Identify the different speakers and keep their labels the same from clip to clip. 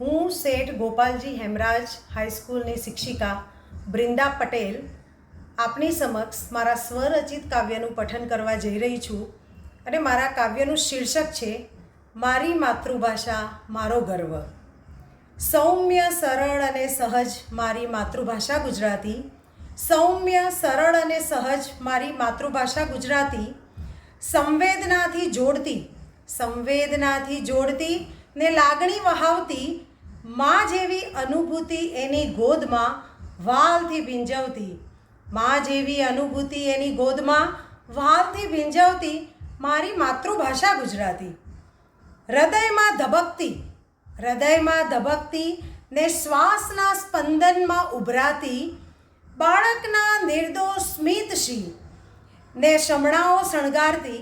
Speaker 1: ગોપાલજી હેમરાજ હાઈસ્કૂલની શિક્ષિકા બ્રિંદા પટેલ આપની સમક્ષ મારા સ્વરચિત કાવ્યનું પઠન કરવા જઈ રહી છું અને મારા કાવ્યનું શીર્ષક છે, મારી માતૃભાષા, મારો ગર્વ. સૌમ્ય, સરળ અને સહજ મારી માતૃભાષા ગુજરાતી. સૌમ્ય, સરળ અને સહજ મારી માતૃભાષા ગુજરાતી. સંવેદનાથી જોડતી સંવેદનાથી જોડતી ને લાગણી વહાવતી માં જેવી અનુભૂતિ એની ગોદમાં વાલથી ભીંજવતી. મા જેવી અનુભૂતિ એની ગોદમાં વાલથી ભીંજવતી મારી માતૃભાષા ગુજરાતી. હૃદયમાં ધબકતી હૃદયમાં ધબકતી ને શ્વાસના સ્પંદનમાં ઉભરાતી બાળકના નિર્દોષ સ્મિતશી ને શમણાઓ શણગારતી,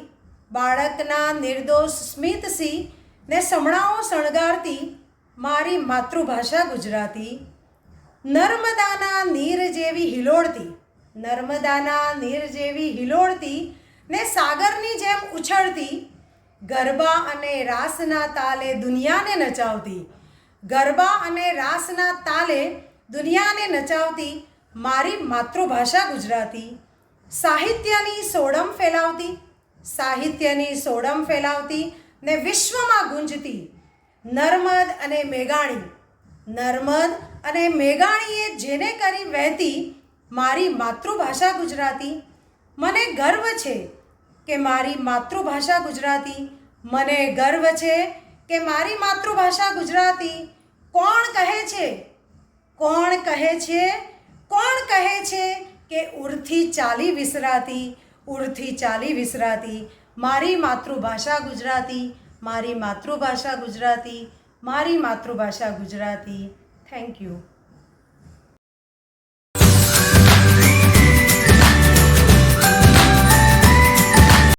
Speaker 1: બાળકના નિર્દોષ સ્મિતસી ને શમણાઓ શણગારતી મારી માતૃભાષા ગુજરાતી. નર્મદાના નીર જેવી હિલોળતી, નર્મદાના નીર જેવી હિલોળતી ને સાગરની જેમ ઉછળતી, ગરબા અને રાસના તાલે દુનિયાને નચાવતી, ગરબા અને રાસના તાલે દુનિયાને નચાવતી મારી માતૃભાષા ગુજરાતી. સાહિત્યની સોડમ ફેલાવતી, સાહિત્યની સોડમ ફેલાવતી ને વિશ્વમાં ગુંજતી નર્મદ અને મેઘાણી. નર્મદ અને મેઘાણીએ જેને કરી વહેતી મારી માતૃભાષા ગુજરાતી. મને ગર્વ છે કે મારી માતૃભાષા ગુજરાતી. મને ગર્વ છે કે મારી માતૃભાષા ગુજરાતી. કોણ કહે છે? કોણ કહે છે? કોણ કહે છે કે ઉર્થી ચાલી વિસરાતી, ઉર્થી ચાલી વિસરાતી મારી માતૃભાષા ગુજરાતી? મારી માતૃભાષા ગુજરાતી મારી માતૃભાષા ગુજરાતી. Thank you